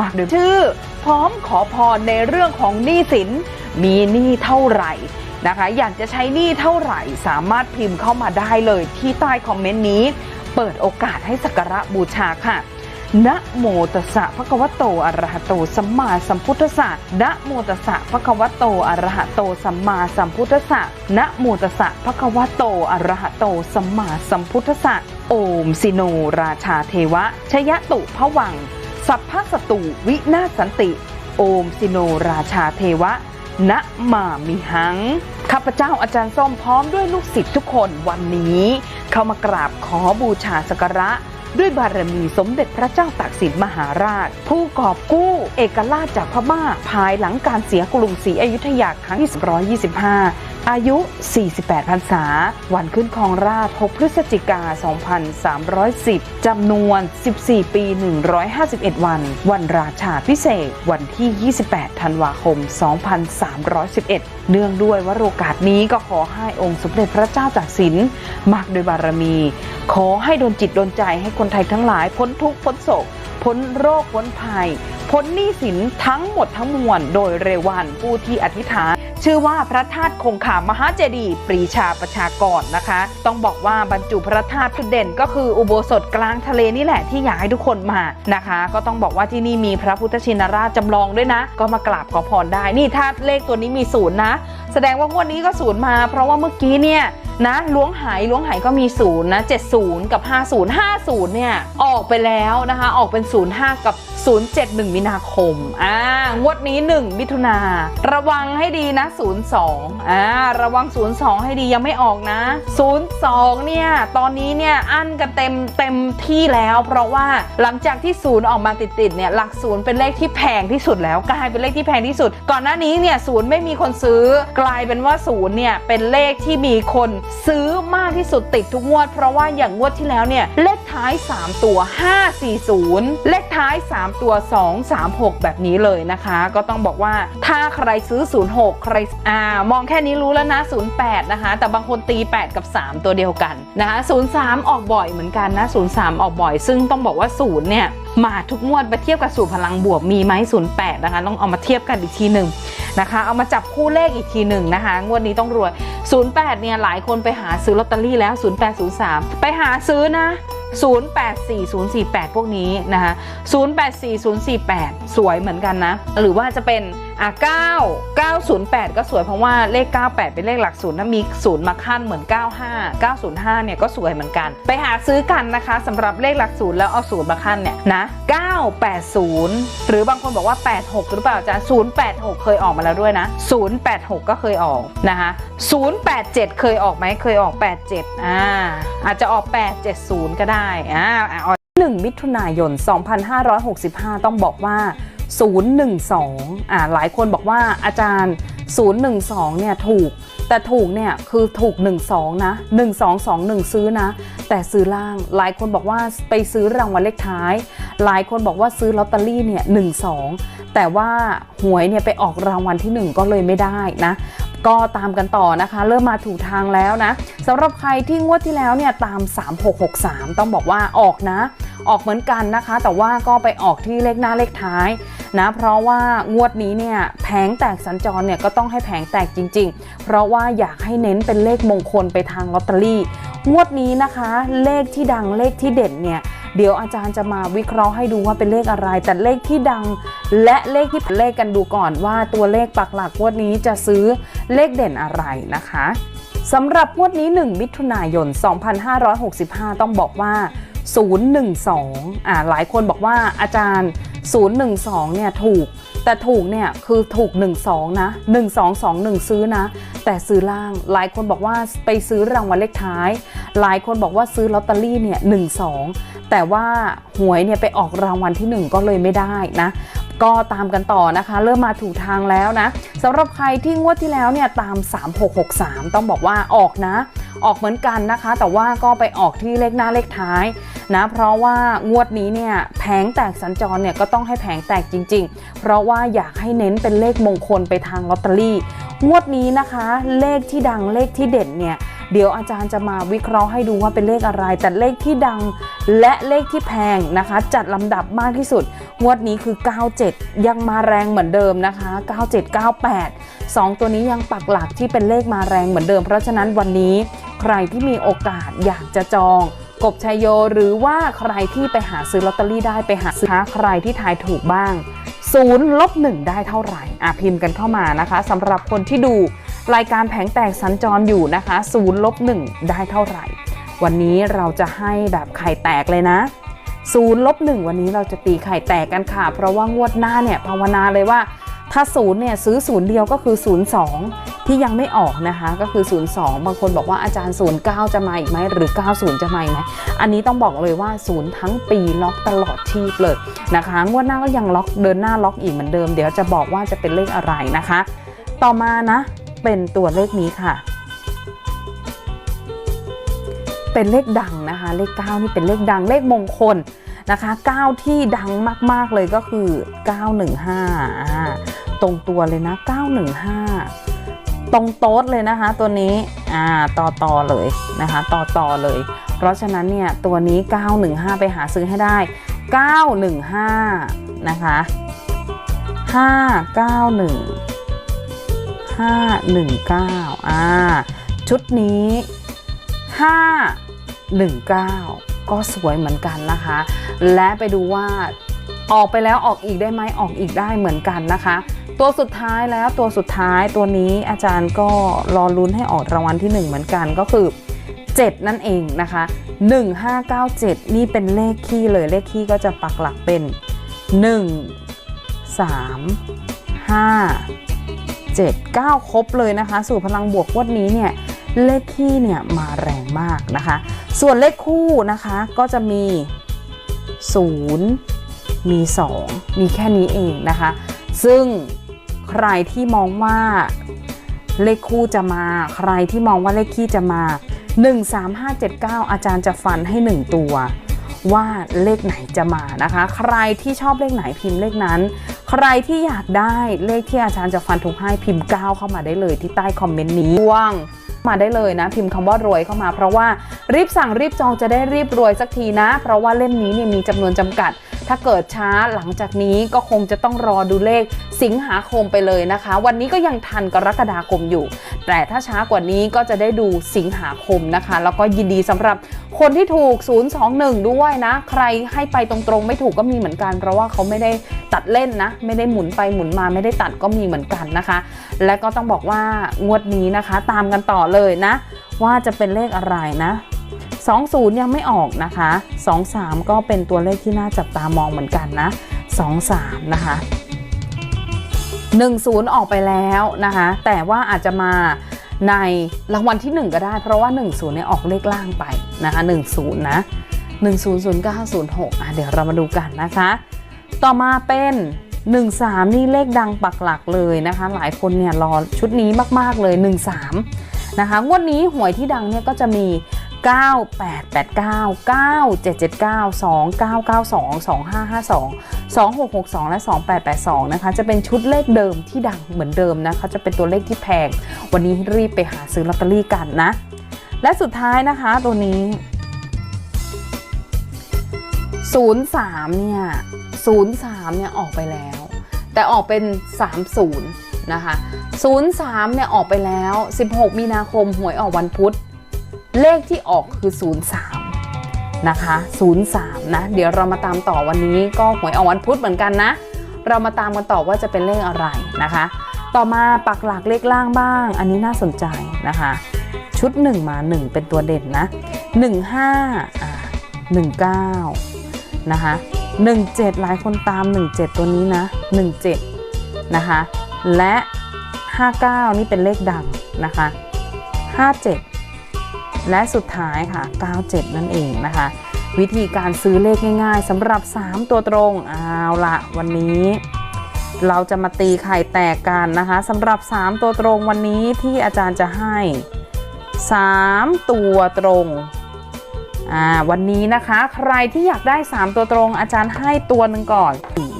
มากด้วยชื่อ พร้อมขอพรในเรื่องของหนี้สิน มีหนี้เท่าไหร่นะคะ อยากจะใช้หนี้เท่าไหร่ สามารถพิมพ์เข้ามาได้เลยที่ใต้คอมเมนต์นี้ เปิดโอกาสให้สักการะบูชาค่ะนะโมตัสสะภะคะวะโตอะระหะโตสัมมาสัมพุทธัสสะนะโมตัสสะภะคะวะโตอะระหะโตสัมมาสัมพุทธัสสะนะโมตัสสะภะคะวะโตอะระหะโตสัมมาสัมพุทธัสสะโอมสิโนราชาเทวะชยตุพะวัง สัพพสตุวินาสันติ โอมสิโนราชาเทวะนะมามิหัง ข้าพเจ้าอาจารย์ส้มพร้อมด้วยลูกศิษย์ทุกคนวันนี้ เข้ามากราบขอบูชาสักการะด้วยบารมีสมเด็จพระเจ้าตากสินมหาราช ผู้กอบกู้เอกราชจากพม่าภายหลังการเสียกรุงศรีอยุธยาครั้งที่125 อายุ 48 พรรษา วันขึ้นครองราช 6 พฤศจิกา 2310 จำนวน 14 ปี 151 วัน วันราชาพิเศษ วันที่ 28 ธันวาคม 2311 เนื่องด้วยวโอกาสนี้ก็ขอให้องค์สมเด็จพระเจ้าตากสินมากโดยบารมี ขอให้โดนจิตโดนใจให้คนไทยทั้งหลายพ้นทุกข์พ้นโศก พ้นโรคพ้นภัย พ้นหนี้สินทั้งหมดทั้งมวลโดยเร็ววันผู้ที่อธิษฐาน ชื่อว่าพระธาตุคงคามหาเจดีย์ปรีชาประชากรนะคะ ต้องบอกว่าบรรจุพระธาตุจุดเด่น ก็คืออุโบสถกลางทะเลนี่แหละที่อยากให้ทุกคนมานะคะ ก็ต้องบอกว่าที่นี่มีพระพุทธชินราชจำลองด้วยนะ ก็มากราบขอพรได้นี่ถ้าเลขตัวนี้มีศูนย์นะ แสดงว่างวดนี้ก็ศูนย์มา เพราะว่าเมื่อกี้เนี่ยนะล้วงหายล้วงหายก็มีศูนย์นะ70 กับ 50 50เนี่ยออกไปแล้วนะคะ ออกเป็น 05 กับ 071 มีนาคม อ่างวดนี้ 1 มิถุนา ระวังให้ดีนะ 02 อ่า ระวัง 02 ให้ดียังไม่ออกนะ 02 เนี่ย ตอนนี้เนี่ย อั้นกันเต็มเต็มที่แล้ว เพราะว่าหลังจากที่ศูนย์ออกมาติดๆ เนี่ย หลักศูนย์เป็นเลขที่แพงที่สุดแล้ว กลายเป็นเลขที่แพงที่สุด ก่อนหน้านี้เนี่ยศูนย์ไม่มีคนซื้อ กลายเป็นว่าศูนย์เนี่ย เป็นเลขที่มีคนซื้อมากที่สุดติดทุกงวด เพราะว่าอย่างงวดที่แล้วเนี่ย เลขท้าย 3 ตัว 540 เลขท้าย 3ตัว 236 แบบนี้เลยนะคะ ก็ต้องบอกว่าถ้าใครซื้อ 06 ใครอ่ามองแค่นี้รู้แล้วนะ 08 นะคะ แต่บางคนตี 8 กับ 3 ตัวเดียวกันนะคะ03 ออกบ่อยเหมือนกันนะ 03 ออกบ่อย ซึ่งต้องบอกว่า0เนี่ยมาทุกงวดไปเทียบกับสูตรพลังบวกมีไหม08 นะคะ ต้องเอามาเทียบกันอีกทีหนึ่งนะคะ เอามาจับคู่เลขอีกทีหนึ่งนะคะ งวดนี้ต้องรวย 08 เนี่ยหลายคนไปหาซื้อลอตเตอรี่แล้ว 0803 ไปหาซื้อนะ 084048 พวกนี้นะคะ 084048 สวยเหมือนกันนะ หรือว่าจะเป็น อะ9 908 ก็สวยเพราะว่าเลข 98 เป็นเลขหลักศูนย์นะมีศูนย์มาขั้นเหมือน 95 905 เนี่ยก็สวยเหมือนกัน ไปหาซื้อกันนะคะสำหรับเลขหลักศูนย์แล้วเอาศูนย์มาขั้นเนี่ยนะ980 หรือบางคนบอกว่า 86 หรือเปล่าจ๊ะ086 เคยออกมาแล้วด้วยนะ 086 ก็เคยออกนะคะ087 เคยออกไหมเคยออก 87 อ่าอาจจะออก 870 ก็ได้อ่าอ่า1มิถุนายน 2565 ต้องบอกว่า 012อ่าหลายคนบอกว่าอาจารย์ 012เนี่ยถูก แต่ถูกเนี่ยคือถูก 12 นะ 1221 ซื้อนะ แต่ซื้อล่างหลายคนบอกว่าไปซื้อรางวัลเลขท้าย หลายคนบอกว่าซื้อลอตเตอรี่เนี่ย12 แต่ว่าหวยเนี่ยไปออกรางวัลที่ 1 ก็เลยไม่ได้นะก็ตามกันต่อนะคะ เริ่มมาถูกทางแล้วนะสำหรับใครที่งวดที่แล้วเนี่ยตาม 3663 ต้องบอกว่าออกนะ ออกเหมือนกันนะคะ แต่ว่าก็ไปออกที่เลขหน้าเลขท้ายนะเพราะว่างวดนี้เนี่ยแผงแตกสัญจรเนี่ยก็ต้องให้แผงแตกจริง ๆ เพราะว่าอยากให้เน้นเป็นเลขมงคลไปทางลอตเตอรี่ งวดนี้นะคะ เลขที่ดังเลขที่เด่นเนี่ยเดี๋ยวอาจารย์จะมาวิเคราะห์ให้ดูว่าเป็นเลขอะไร แต่เลขที่ดัง และเลขที่เลขกันดูก่อนว่าตัวเลขปักหลักงวดนี้จะซื้อเลขเด่นอะไรนะคะสำหรับงวดนี้ 1 มิถุนายน 2565 ต้องบอกว่า 012อ่าหลายคนบอกว่าอาจารย์ 012เนี่ยถูก แต่ถูกเนี่ยคือถูก 12 นะ 1221 ซื้อนะ แต่ซื้อล่าง หลายคนบอกว่าไปซื้อรางวัลเลขท้าย หลายคนบอกว่าซื้อลอตเตอรี่เนี่ย12 แต่ว่าหวยเนี่ยไปออกรางวัลที่ 1 ก็เลยไม่ได้นะก็ตามกันต่อนะคะ เริ่มมาถูกทางแล้วนะสำหรับใครที่งวดที่แล้วเนี่ยตาม 3663 ต้องบอกว่าออกนะ ออกเหมือนกันนะคะ แต่ว่าก็ไปออกที่เลขหน้าเลขท้ายนะเพราะว่างวดนี้เนี่ยแผงแตกสัญจรเนี่ยก็ต้องให้แผงแตกจริง ๆ เพราะว่าอยากให้เน้นเป็นเลขมงคลไปทางลอตเตอรี่ งวดนี้นะคะ เลขที่ดังเลขที่เด่นเนี่ยเดี๋ยวอาจารย์จะมาวิเคราะห์ให้ดูว่าเป็นเลขอะไร แต่เลขที่ดังและเลขที่แพงนะคะ จัดลำดับมากที่สุด งวดนี้คือ 97 ยังมาแรงเหมือนเดิมนะคะ 97 98 2 ตัวนี้ยังปักหลักที่เป็นเลขมาแรงเหมือนเดิม เพราะฉะนั้นวันนี้ใครที่มีโอกาสอยากจะจองกบชัยโยหรือว่าใครที่ไปหาซื้อลอตเตอรี่ได้ไปหาซื้อใครที่ทายถูกบ้างศูนย์ลบหได้เท่าไหร่อะพิมพ์กันเข้ามานะคะสำหรับคนที่ดูรายการแผงแตกสัญจรอยู่นะคะศูนย์ลบหได้เท่าไหร่ วันนี้เราจะให้แบบไข่แตกเลยนะ ศูนย์ลบหนึ่งวันนี้เราจะตีไข่แตกกันค่ะ เพราะว่างวดหน้าเนี่ยภาวนาเลยว่าถ้าศูนย์เนี่ยซื้อศูนย์เดียวก็คือศูนย์สองที่ยังไม่ออกนะคะก็คือ 02 บางคนบอกว่าอาจารย์ 09 จะมาอีกไหมหรือ 90 จะมาอีกไหมอันนี้ต้องบอกเลยว่าศูนย์ทั้งปีล็อกตลอดชีพเลยนะคะงวดหน้าก็ยังล็อกเดินหน้าล็อกอีกเหมือนเดิม เดี๋ยวจะบอกว่าจะเป็นเลขอะไรนะคะ ต่อมานะเป็นตัวเลขนี้ค่ะ เป็นเลขดังนะคะ เลข 9 นี่เป็นเลขดังเลขมงคลนะคะ 9 ที่ดังมาก ๆ เลยก็คือ 915อ่าตรงตัวเลยนะ 915 ตรงโต๊ดเลยนะคะ ตัวนี้อ่าต่อต่อเลยนะคะต่อต่อเลย เพราะฉะนั้นเนี่ยตัวนี้ 915 ไปหาซื้อให้ได้ 915 นะคะ 591 519 อ่า ชุดนี้ 519 ก็สวยเหมือนกันนะคะ และไปดูว่าออกไปแล้วออกอีกได้ไหมออกอีกได้เหมือนกันนะคะ ตัวสุดท้ายแล้วตัวสุดท้ายตัวนี้อาจารย์ก็รอลุ้นให้ออกรางวัลที่ 1 เหมือนกันก็คือ 7 นั่นเองนะคะ 1597 นี่เป็นเลขคี่เลยเลขคี่ก็จะปักหลักเป็น 1 3 5 7 9 ครบเลยนะคะ สู่พลังบวกวดนี้เนี่ย เลขคี่เนี่ยมาแรงมากนะคะ ส่วนเลขคู่นะคะก็จะมี 0 มี 2 มีแค่นี้เองนะคะ ซึ่งใครที่มองว่าเลขคู่จะมา ใครที่มองว่าเลขคี่จะมา 13579 อาจารย์จะฟันให้ 1 ตัวว่าเลขไหนจะมานะคะ ใครที่ชอบเลขไหนพิมพ์เลขนั้น ใครที่อยากได้เลขที่อาจารย์จะฟันทุกให้พิมพ์ 9 เข้ามาได้เลยที่ใต้คอมเมนต์นี้ว่าง มาได้เลยนะ พิมพ์คำว่ารวยเข้ามา เพราะว่ารีบสั่งรีบจองจะได้รีบรวยสักทีนะ เพราะว่าเล่มนี้เนี่ยมีจำนวนจำกัด ถ้าเกิดช้าหลังจากนี้ก็คงจะต้องรอดูเลขสิงหาคมไปเลยนะคะ วันนี้ก็ยังทันกรกฎาคมอยู่ แต่ถ้าช้ากว่านี้ก็จะได้ดูสิงหาคมนะคะ แล้วก็ยินดีสำหรับคนที่ถูก 021 ด้วยนะ ใครให้ไปตรงๆ ไม่ถูกก็มีเหมือนกัน เพราะว่าเขาไม่ได้ตัดเล่นนะ ไม่ได้หมุนไปหมุนมาไม่ได้ตัดก็มีเหมือนกันนะคะ และก็ต้องบอกว่างวดนี้นะคะ ตามกันต่อเลยเลยนะ ว่าจะเป็นเลขอะไรนะ20 ยังไม่ออกนะคะ 23 ก็เป็นตัวเลขที่น่าจับตามองเหมือนกันนะ 23 นะคะ 10 ออกไปแล้วนะคะ แต่ว่าอาจจะมาในรางวัลที่ 1 ก็ได้ เพราะว่า 10 เนี่ยออกเลขล่างไปนะคะ10 นะ 100906อะเดี๋ยวเรามาดูกันนะคะ ต่อมาเป็น 13 นี่เลขดังปักหลักเลยนะคะ หลายคนเนี่ยรอชุดนี้มาก ๆ เลย 13 นะคะ งวดนี้หวยที่ดังเนี่ยก็จะมี 9889 9779 2992 2552 2662 และ 2882 นะคะ จะเป็นชุดเลขเดิมที่ดังเหมือนเดิมนะคะ จะเป็นตัวเลขที่แพง วันนี้รีบไปหาซื้อลอตเตอรี่กันนะ และสุดท้ายนะคะตัวนี้ 03 เนี่ย 03 เนี่ยออกไปแล้ว แต่ออกเป็น 30 นะคะ 03 เนี่ยออกไปแล้ว 16 มีนาคมหวยออกวันพุธ เลขที่ออกคือ 03 นะคะ 03 นะ เดี๋ยวเรามาตามต่อวันนี้ก็หวยออกวันพุธเหมือนกันนะ เรามาตามกันต่อว่าจะเป็นเลขอะไรนะคะ ต่อมาปักหลักเลขล่างบ้าง อันนี้น่าสนใจนะคะ ชุด 1 มา 1 เป็นตัวเด่นนะ 15อ่า19 นะคะ 17 หลายคนตาม 17 ตัวนี้นะ 17 นะคะ และ 59 นี่เป็นเลขดังนะคะ 57 และสุดท้ายค่ะ 97 นั่นเองนะคะ วิธีการซื้อเลขง่ายๆสำหรับ 3 ตัวตรงเอาละวันนี้เราจะมาตีไข่แตกกันนะคะสำหรับ 3 ตัวตรงวันนี้ที่อาจารย์จะให้ 3 ตัวตรง อ่าวันนี้นะคะใครที่อยากได้ 3 ตัวตรงอาจารย์ให้ตัวหนึ่งก่อน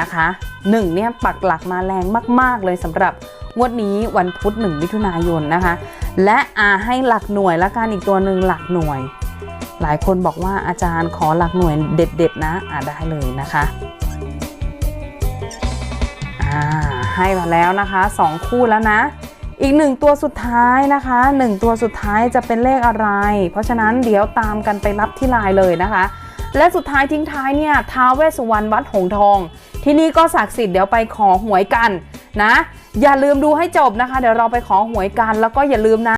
นะคะ1เนี่ยปักหลักมาแรงมาก ๆ เลยสำหรับงวดนี้วันพุธ1มิถุนายนนะคะ และอาให้หลักหน่วยละการอีกตัวหนึ่งหลักหน่วย หลายคนบอกว่าอาจารย์ขอหลักหน่วยเด็ด ๆ นะอ่าได้เลยนะคะให้มาแล้วนะคะสองคู่แล้วนะ อีกหนึ่งตัวสุดท้ายนะคะหนึ่งตัวสุดท้ายจะเป็นเลขอะไร เพราะฉะนั้นเดี๋ยวตามกันไปรับที่ลายเลยนะคะ และสุดท้ายทิ้งท้ายเนี่ยท้าวเวสสุวรรณวัดหงทอง ที่นี่ก็ศักดิ์สิทธิ์เดี๋ยวไปขอหวยกันนะ อย่าลืมดูให้จบนะคะ เดี๋ยวเราไปขอหวยกันแล้วก็อย่าลืมนะ